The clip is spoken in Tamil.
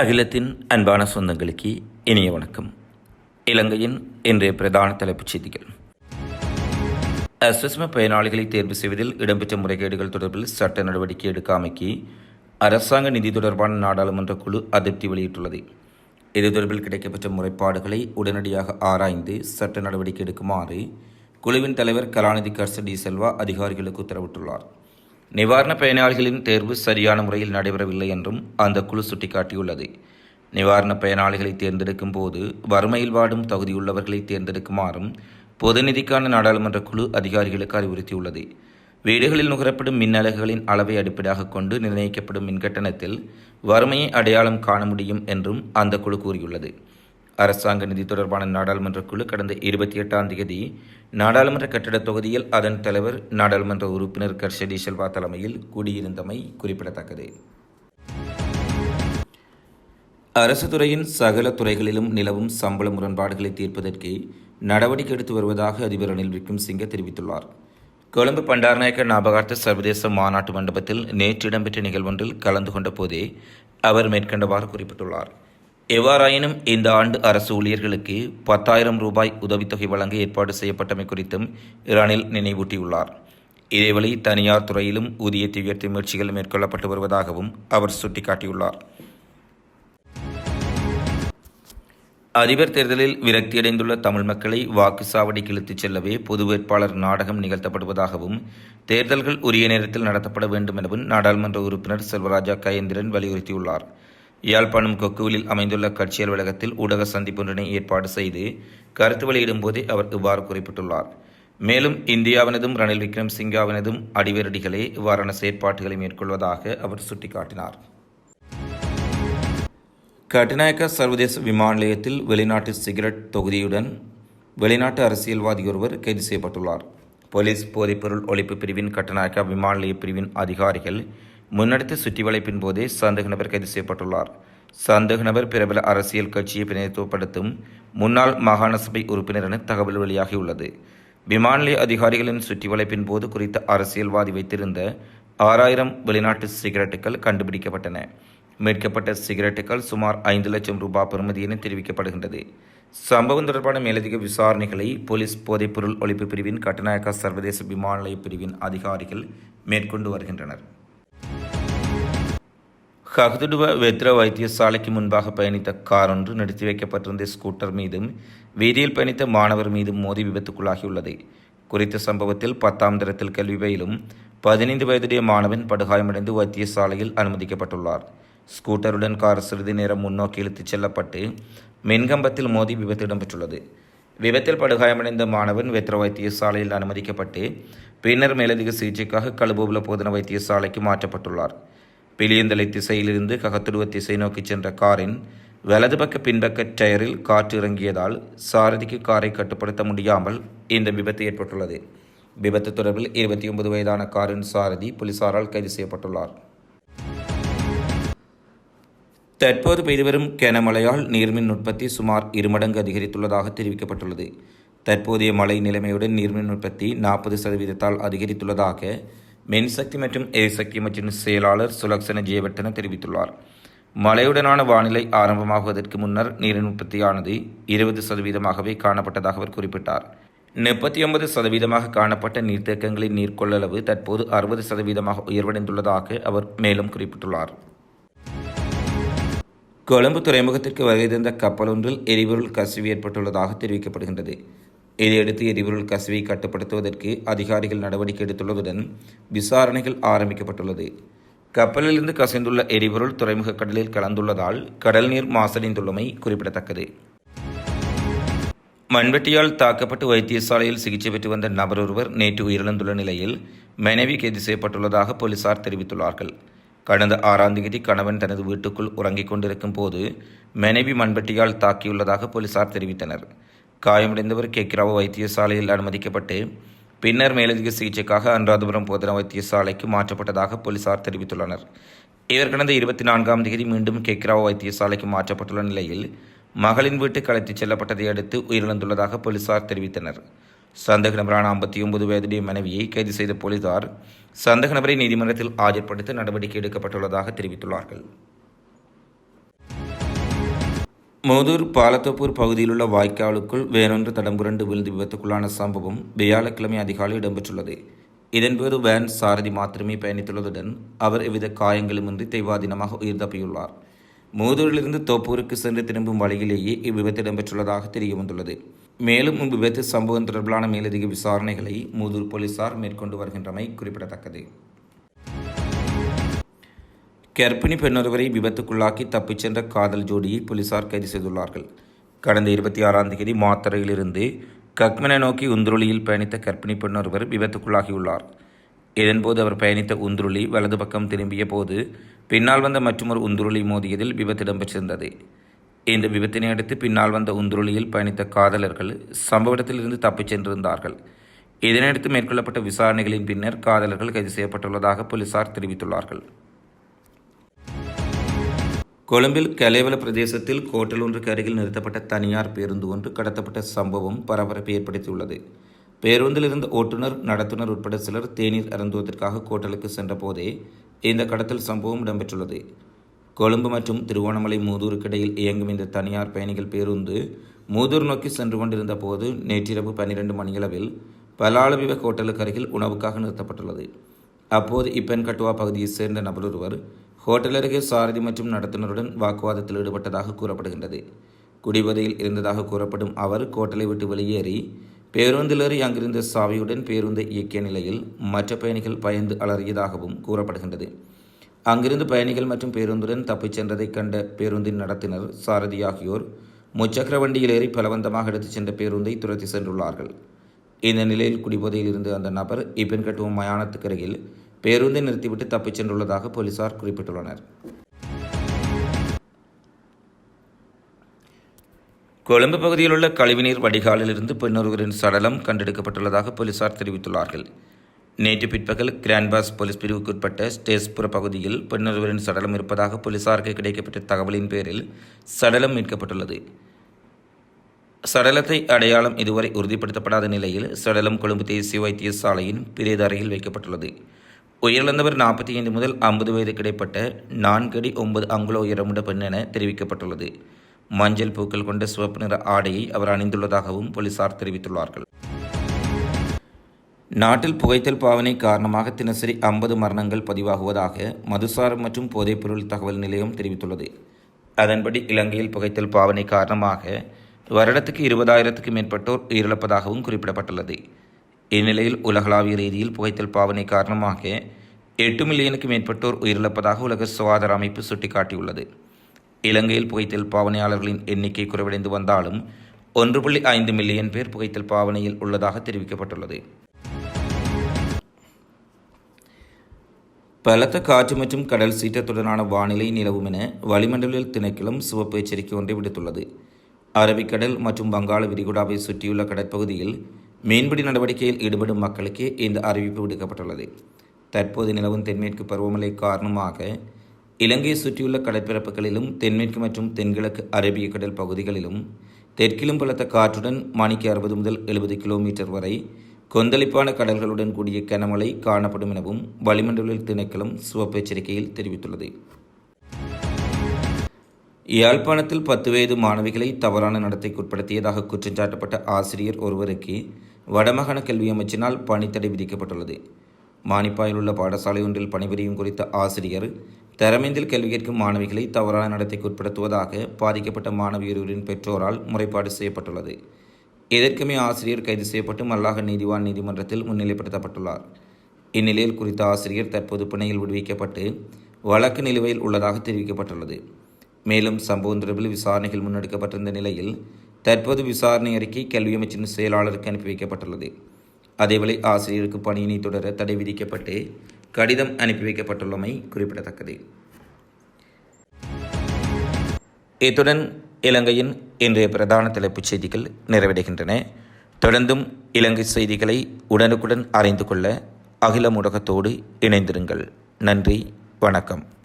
அகிலத்தின் அன்பான சொந்தங்களுக்கு இனிய வணக்கம். இலங்கையின் இன்றைய பிரதான தலைப்புச் செய்திகள். அஸ்வஸ்ம பயனாளிகளை தேர்வு செய்வதில் இடம்பெற்ற முறைகேடுகள் தொடர்பில் சட்ட நடவடிக்கை எடுக்காமைக்கு அரசாங்க நிதி தொடர்பான நாடாளுமன்ற குழு அதிருப்தி வெளியிட்டுள்ளது. இது தொடர்பில் கிடைக்கப்பெற்ற முறைப்பாடுகளை உடனடியாக ஆராய்ந்து சட்ட நடவடிக்கை எடுக்குமாறு குழுவின் தலைவர் கலாநிதி கர்சடி செல்வா அதிகாரிகளுக்கு உத்தரவிட்டுள்ளார். நிவாரண பயனாளிகளின் தேர்வு சரியான முறையில் நடைபெறவில்லை என்றும் அந்த குழு சுட்டிக்காட்டியுள்ளது. நிவாரண பயனாளிகளை தேர்ந்தெடுக்கும் போது வறுமையில் வாடும் தகுதியுள்ளவர்களை தேர்ந்தெடுக்குமாறும் பொது நிதிக்கான நாடாளுமன்ற குழு அதிகாரிகளுக்கு அறிவுறுத்தியுள்ளது. வீடுகளில் நுகரப்படும் மின்னலகுகளின் அளவை அடிப்படையாக கொண்டு நிர்ணயிக்கப்படும் மின் கட்டணத்தில் வறுமையை அடையாளம் காண முடியும் என்றும் அந்த குழு கூறியுள்ளது. அரசாங்க நிதி தொடர்பான நாடாளுமன்ற குழு கடந்த இருபத்தி எட்டாம் தேதி நாடாளுமன்ற கட்டிடத் தொகுதியில் அதன் தலைவர் நாடாளுமன்ற உறுப்பினர் கர்ஷடி செல்வா தலைமையில் கூடியிருந்தமை குறிப்பிடத்தக்கது. அரசு துறையின் சகல துறைகளிலும் நிலவும் சம்பள முரண்பாடுகளை தீர்ப்பதற்கு நடவடிக்கை எடுத்து வருவதாக அதிபர் ரணில் விக்ரம்சிங்கே தெரிவித்துள்ளார். கொழும்பு பண்டாரநாயக்க ஞாபகார்த்த சர்வதேச மாநாட்டு மண்டபத்தில் நேற்று இடம்பெற்ற நிகழ்வொன்றில் கலந்து கொண்ட போதே அவர் மேற்கண்டவாறு குறிப்பிட்டுள்ளார். எவ்வாறாயினும் இந்த ஆண்டு அரசு ஊழியர்களுக்கு பத்தாயிரம் ரூபாய் உதவித்தொகை வழங்க ஏற்பாடு செய்யப்பட்டமை குறித்தும் ரணில் நினைவூட்டியுள்ளார். இதேவழி தனியார் துறையிலும் ஊதியத்தை உயர்த்தும் முயற்சிகள் மேற்கொள்ளப்பட்டு வருவதாகவும் அவர் சுட்டிக்காட்டியுள்ளார். அதிபர் தேர்தலில் விரக்தியடைந்துள்ள தமிழ் மக்களை வாக்கு சாவடிக்கு இழுத்துச் செல்லவே பொது வேட்பாளர் நாடகம் நிகழ்த்தப்படுவதாகவும் தேர்தல்கள் உரிய நேரத்தில் நடத்தப்பட வேண்டும் எனவும் நாடாளுமன்ற உறுப்பினர் செல்வராஜா கயேந்திரன் வலியுறுத்தியுள்ளார். யாழ்ப்பாணம் கொக்குவிலில் அமைந்துள்ள கட்சி அலுவலகத்தில் ஊடக சந்திப்பொன்றினை ஏற்பாடு செய்து கருத்து வெளியிடும் போதே அவர் இவ்வாறு குறிப்பிட்டுள்ளார். மேலும் இந்தியாவினதும் ரணில் விக்ரம் சிங்காவினதும் அடிவரடிகளே இவ்வாறான செயற்பாடுகளை மேற்கொள்வதாக அவர் சுட்டிக்காட்டினார். கட்டுநாயக்க சர்வதேச விமான நிலையத்தில் வெளிநாட்டு சிகரெட் தொகுதியுடன் வெளிநாட்டு அரசியல்வாதி ஒருவர் கைது செய்யப்பட்டுள்ளார். போலீஸ் போதைப்பொருள் ஒழிப்பு பிரிவின் கட்டுநாயக்க விமான நிலைய பிரிவின் அதிகாரிகள் முன்னெடுத்த சுற்றி வளைப்பின் போதே சந்தேக நபர் கைது செய்யப்பட்டுள்ளார். சந்தேக நபர் பிரபல அரசியல் கட்சியை பிரதிநிதித்துவப்படுத்தும் முன்னாள் மாகாண சபை உறுப்பினர் என தகவல் வெளியாகியுள்ளது. விமான நிலைய அதிகாரிகளின் சுற்றி வளைப்பின் போது குறித்த அரசியல்வாதி வைத்திருந்த ஆறாயிரம் வெளிநாட்டு சிகரெட்டுகள் கண்டுபிடிக்கப்பட்டன. மீட்கப்பட்ட சிகரெட்டுகள் சுமார் ஐந்து லட்சம் ரூபாய் பெறுமதி என தெரிவிக்கப்படுகின்றது. சம்பவம் தொடர்பான மேலதிக விசாரணைகளை போலீஸ் போதைப்பொருள் ஒழிப்பு பிரிவின் கட்டநாயக்கா சர்வதேச விமான நிலைய பிரிவின் அதிகாரிகள் மேற்கொண்டு வருகின்றனர். ஹஹ்துடுவ வெத்ர வைத்தியசாலைக்கு முன்பாக பயணித்த கார் ஒன்று நிறுத்தி வைக்கப்பட்டிருந்த ஸ்கூட்டர் மீதும் வீதியில் பயணித்த மாணவர் மீதும் மோதி விபத்துக்குள்ளாகியுள்ளது. குறித்த சம்பவத்தில் பத்தாம் தரத்தில் கல்வி பயிலும் பதினைந்து வயதுடைய மாணவன் படுகாயமடைந்து வைத்தியசாலையில் அனுமதிக்கப்பட்டுள்ளார். ஸ்கூட்டருடன் கார் சிறிது நேரம் முன்னோக்கி இழுத்துச் செல்லப்பட்டு மின்கம்பத்தில் மோதி விபத்து இடம்பெற்றுள்ளது. விபத்தில் படுகாயமடைந்த மாணவன் வெத்ர வைத்தியசாலையில் அனுமதிக்கப்பட்டு பின்னர் மேலதிக சிகிச்சைக்காக கழுபுல போதன வைத்தியசாலைக்கு மாற்றப்பட்டுள்ளார். பிளியந்தலை திசையிலிருந்து ககத்துடுவ திசை நோக்கி சென்ற காரின் வலது பக்க பின்பக்க டயரில் காற்று இறங்கியதால் சாரதிக்கு காரை கட்டுப்படுத்த முடியாமல் இந்த விபத்து ஏற்பட்டுள்ளது. விபத்து தொடர்பில் இருபத்தி ஒன்பது வயதான காரின் சாரதி போலீசாரால் கைது செய்யப்பட்டுள்ளார். தற்போது பெய்து வரும் கனமழையால் நீர்மின் உற்பத்தி சுமார் இருமடங்கு அதிகரித்துள்ளதாக தெரிவிக்கப்பட்டுள்ளது. தற்போதைய மழை நிலைமையுடன் நீர்மின் உற்பத்தி நாற்பது சதவீதத்தால் அதிகரித்துள்ளதாக மின்சக்தி மற்றும் எரிசக்தி மற்றும் செயலாளர் சுலக்ஷன ஜெயவர்த்தன தெரிவித்துள்ளார். மழையுடனான வானிலை ஆரம்பமாகுவதற்கு முன்னர் நீரின் உற்பத்தியானது இருபது சதவீதமாகவே காணப்பட்டதாக அவர் குறிப்பிட்டார். முப்பத்தி ஒன்பது சதவீதமாக காணப்பட்ட நீர்த்தேக்கங்களின் நீர் கொள்ளளவு தற்போது அறுபது சதவீதமாக உயர்வடைந்துள்ளதாக அவர் மேலும் குறிப்பிட்டுள்ளார். கொழும்பு துறைமுகத்திற்கு வருகை தந்த கப்பல் ஒன்றில் எரிபொருள் கசிவு ஏற்பட்டுள்ளதாக தெரிவிக்கப்படுகின்றது. இதையடுத்து எரிபொருள் கசிவை கட்டுப்படுத்துவதற்கு அதிகாரிகள் நடவடிக்கை எடுத்துள்ளதுடன் விசாரணைகள் ஆரம்பிக்கப்பட்டுள்ளது. கப்பலிலிருந்து கசிந்துள்ள எரிபொருள் துறைமுக கடலில் கலந்துள்ளதால் கடல் நீர் மாசடைந்துள்ளமை குறிப்பிடத்தக்கது. மண்வெட்டியால் தாக்கப்பட்டு வைத்தியசாலையில் சிகிச்சை பெற்று வந்த நபர் ஒருவர் நேற்று உயிரிழந்துள்ள நிலையில் மனைவி கைது செய்யப்பட்டுள்ளதாக போலீசார் தெரிவித்துள்ளார்கள். கடந்த ஆறாம் தேதி கணவன் தனது வீட்டுக்குள் உறங்கிக் கொண்டிருக்கும் போது மனைவி மண்வெட்டியால் தாக்கியுள்ளதாக போலீசார் தெரிவித்தனர். காயமடைந்தவர் கெக்கிராவோ வைத்தியசாலையில் அனுமதிக்கப்பட்டு பின்னர் மேலதிக சிகிச்சைக்காக அனுராதபுரம் போதனா வைத்தியசாலைக்கு மாற்றப்பட்டதாக போலீசார் தெரிவித்துள்ளனர். இவர் கடந்த இருபத்தி நான்காம் தேதி மீண்டும் கெக்ராவோ வைத்தியசாலைக்கு மாற்றப்பட்டுள்ள நிலையில் மகளின் வீட்டுக்கு அழைத்துச் செல்லப்பட்டதை அடுத்து உயிரிழந்துள்ளதாக போலீசார் தெரிவித்தனர். சந்தேக நபரான ஐம்பத்தி ஒன்பது வயதுடைய மனைவியை கைது செய்த போலீசார் சந்தேக நபரை நீதிமன்றத்தில் ஆஜர்படுத்த நடவடிக்கை எடுக்கப்பட்டுள்ளதாக தெரிவித்துள்ளார்கள். மோதூர் பாலத்தோப்பூர் பகுதியில் உள்ள வாய்க்காலுக்குள் வேறொன்று தடம் புரண்டு விழுந்து விபத்துக்குள்ளான சம்பவம் வியாழக்கிழமை அதிகாலை இடம்பெற்றுள்ளது. இதன்போது வேன் சாரதி மாத்திரமே பயணித்துள்ளதுடன் அவர் எவ்வித காயங்களுமின்றி தெய்வாதீனமாக உயிர் தப்பியுள்ளார். மோதூரிலிருந்து தோப்பூருக்கு சென்று திரும்பும் வழியிலேயே இவ்விபத்து இடம்பெற்றுள்ளதாக தெரிய வந்துள்ளது மேலும் இவ்விபத்து சம்பவம் தொடர்பிலான மேலதிக விசாரணைகளை மூதூர் போலீசார் மேற்கொண்டு வருகின்றமை குறிப்பிடத்தக்கது. கர்ப்பிணி பெண்ணொருவரை விபத்துக்குள்ளாக்கி தப்பிச் சென்ற காதல் ஜோடியை போலீசார் கைது செய்துள்ளார்கள். கடந்த இருபத்தி ஆறாம் தேதி மாத்தறையிலிருந்து கக்மனை நோக்கி உந்துருளியில் பயணித்த கர்ப்பிணி பெண்ணொருவர் விபத்துக்குள்ளாகியுள்ளார். இதன்போது அவர் பயணித்த உந்துருளி வலது பக்கம் திரும்பிய போது பின்னால் வந்த மற்றொரு உந்துருளி மோதியதில் விபத்து இடம்பெற்றிருந்தது இந்த விபத்தினை அடுத்து பின்னால் வந்த உந்துருளியில் பயணித்த காதலர்கள் சம்பவ இடத்திலிருந்து தப்பிச் சென்றிருந்தார்கள். இதனையடுத்து மேற்கொள்ளப்பட்ட விசாரணைகளின் பின்னர் காதலர்கள் கைது செய்யப்பட்டுள்ளதாக போலீசார் தெரிவித்துள்ளார்கள். கொழும்பில் கலேவல பிரதேசத்தில் கோட்டல் ஒன்றுக்கு அருகில் நிறுத்தப்பட்ட தனியார் பேருந்து ஒன்று கடத்தப்பட்ட சம்பவம் பரபரப்பை ஏற்படுத்தியுள்ளது. பேருந்தில் இருந்த ஓட்டுநர் நடத்துனர் உட்பட சிலர் தேநீர் அருந்துவதற்காக கோட்டலுக்கு சென்றபோதே இந்த கடத்தல் சம்பவம் இடம்பெற்றுள்ளது. கொழும்பு மற்றும் திருவோணமலை மூதூருக்கு இடையில் இயங்கும் இந்த தனியார் பயணிகள் பேருந்து மூதூர் நோக்கி சென்று கொண்டிருந்த போது நேற்றிரவு பன்னிரண்டு மணியளவில் பலாளவிவ கோட்டலுக்கு அருகில் உணவுக்காக நிறுத்தப்பட்டுள்ளது. அப்போது இப்பெண் கட்டுவா பகுதியைச் சேர்ந்த நபர் ஒருவர் ஹோட்டல் அருகே சாரதி மற்றும் நடத்துனருடன் வாக்குவாதத்தில் ஈடுபட்டதாக கூறப்படுகின்றது. குடிபதையில் இருந்ததாக கூறப்படும் அவர் கோட்டலை விட்டு வெளியேறி பேருந்திலேறி அங்கிருந்த சாவியுடன் பேருந்தை இயக்கிய நிலையில் மற்ற பயணிகள் பயந்து அலறியதாகவும் கூறப்படுகின்றது. அங்கிருந்து பயணிகள் மற்றும் பேருந்துடன் தப்பிச் சென்றதை கண்ட பேருந்தின் நடத்தினர் சாரதி ஆகியோர் முச்சக்கர வண்டியில் ஏறி பலவந்தமாக எடுத்துச் சென்ற பேருந்தை துரத்தி சென்றுள்ளார்கள். இந்த நிலையில் குடிபோதையில் இருந்த அந்த நபர் இப்பெண் கட்டுவம் மயானத்துக்கு அருகில் பேருந்தை நிறுத்திவிட்டு தப்பிச் சென்றுள்ளதாக போலீசார் குறிப்பிட்டுள்ளனர். கொழும்பு பகுதியில் உள்ள கழிவுநீர் வடிகாலிலிருந்து பெண்ணொருவரின் சடலம் கண்டெடுக்கப்பட்டுள்ளதாக போலீசார் தெரிவித்துள்ளார்கள். நேற்று பிற்பகல் கிராண்ட்பாஸ் போலீஸ் பிரிவுக்குட்பட்ட ஸ்டேஸ்புர பகுதியில் பெண்ணொருவரின் சடலம் இருப்பதாக போலீசாருக்கு கிடைக்கப்பட்ட தகவலின் பேரில் சடலம் மீட்கப்பட்டுள்ளது. சடலத்தை அடையாளம் இதுவரை உறுதிப்படுத்தப்படாத நிலையில் சடலம் கொழும்பு தேசிய வைத்தியசாலையின் பிரேத அறையில் வைக்கப்பட்டுள்ளது. உயிரிழந்தவர் நாற்பத்தி ஐந்து முதல் ஐம்பது வயது கிடைப்பட்ட நான்கடி ஒன்பது அங்குல உயரமுட பெண் என தெரிவிக்கப்பட்டுள்ளது. மஞ்சள் பூக்கள் கொண்ட சிவப்பு நிற ஆடையை அவர் அணிந்துள்ளதாகவும் போலீசார் தெரிவித்துள்ளார்கள். நாட்டில் புகைத்தல் பாவனை காரணமாக தினசரி ஐம்பது மரணங்கள் பதிவாகுவதாக மதுசாரம் மற்றும் போதைப்பொருள் தகவல் நிலையம் தெரிவித்துள்ளது. அதன்படி இலங்கையில் புகைத்தல் பாவனை காரணமாக வருடத்துக்கு இருபதாயிரத்துக்கு மேற்பட்டோர் உயிரிழப்பதாகவும் குறிப்பிடப்பட்டுள்ளது. இந்நிலையில் உலகளாவிய ரீதியில் புகைத்தல் பாவனை காரணமாக எட்டு மில்லியனுக்கு மேற்பட்டோர் உயிரிழப்பதாக உலக சுகாதார அமைப்பு சுட்டிக்காட்டியுள்ளது. இலங்கையில் புகைத்தல் பாவனையாளர்களின் எண்ணிக்கை குறைவடைந்து வந்தாலும் ஒன்று புள்ளி ஐந்து மில்லியன் பேர் புகைத்தல் பாவனையில் உள்ளதாக தெரிவிக்கப்பட்டுள்ளது. பலத்த காற்று மற்றும் கடல் சீற்றத்துடனான வானிலை நிலவும் என வளிமண்டல திணைக்களம் சிவப்பு எச்சரிக்கை ஒன்றை விடுத்துள்ளது. அரபிக்கடல் மற்றும் வங்காள விரிகுடாவை சுற்றியுள்ள கடற்பகுதியில் மீன்பிடி நடவடிக்கையில் ஈடுபடும் மக்களுக்கு இந்த அறிவிப்பு விடுக்கப்பட்டுள்ளது. தற்போது நிலவும் தென்மேற்கு பருவமழை காரணமாக இலங்கையை சுற்றியுள்ள கடற்பரப்புகளிலும் தென்மேற்கு மற்றும் தென்கிழக்கு அரபிய கடல் பகுதிகளிலும் தெற்கிலும் பலத்த காற்றுடன் மணிக்கு அறுபது முதல் எழுபது கிலோமீட்டர் வரை கொந்தளிப்பான கடல்களுடன் கூடிய கனமழை காணப்படும் எனவும் வளிமண்டல திணைக்களம் சிவப்பு எச்சரிக்கையில் தெரிவித்துள்ளது. யாழ்ப்பாணத்தில் பத்து வயது மாணவிகளை தவறான நடத்தைக்கு உட்படுத்தியதாக குற்றம் சாட்டப்பட்ட ஆசிரியர் ஒருவருக்கு வடமாகாண கல்வி அமைச்சினால் பணித்தடை விதிக்கப்பட்டுள்ளது. மானிப்பாயில் உள்ள பாடசாலை ஒன்றில் பணிபுரியும் குறித்த ஆசிரியர் தரமேந்தில் கல்வி கேட்கும் மாணவிகளை தவறான நடத்தைக்கு உட்படுத்துவதாக பாதிக்கப்பட்ட மாணவியொருவரின் பெற்றோரால் முறைப்பாடு செய்யப்பட்டுள்ளது. எதற்குமே ஆசிரியர் கைது செய்யப்பட்டு மல்லாக நீதிவான் நீதிமன்றத்தில் முன்னிலைப்படுத்தப்பட்டுள்ளார். இந்நிலையில் குறித்த ஆசிரியர் தற்போது பிணையில் விடுவிக்கப்பட்டு வழக்கு நிலுவையில் உள்ளதாக தெரிவிக்கப்பட்டுள்ளது. மேலும் சம்பவம் தொடர்பில் விசாரணைகள் முன்னெடுக்கப்பட்டிருந்த நிலையில் தற்போது விசாரணை அறிக்கை கல்வி அமைச்சின் செயலாளருக்கு அனுப்பி வைக்கப்பட்டுள்ளது. அதேவேளை ஆசிரியருக்கு பணியினை தொடர தடை விதிக்கப்பட்டு கடிதம் அனுப்பி வைக்கப்பட்டுள்ளமை குறிப்பிடத்தக்கது. இத்துடன் இலங்கையின் இன்றைய பிரதான தலைப்புச் செய்திகள் நிறைவடைகின்றன. தொடர்ந்தும் இலங்கை செய்திகளை உடனுக்குடன் அறிந்து கொள்ள அகில ஊடகத்தோடு இணைந்திருங்கள். நன்றி வணக்கம்.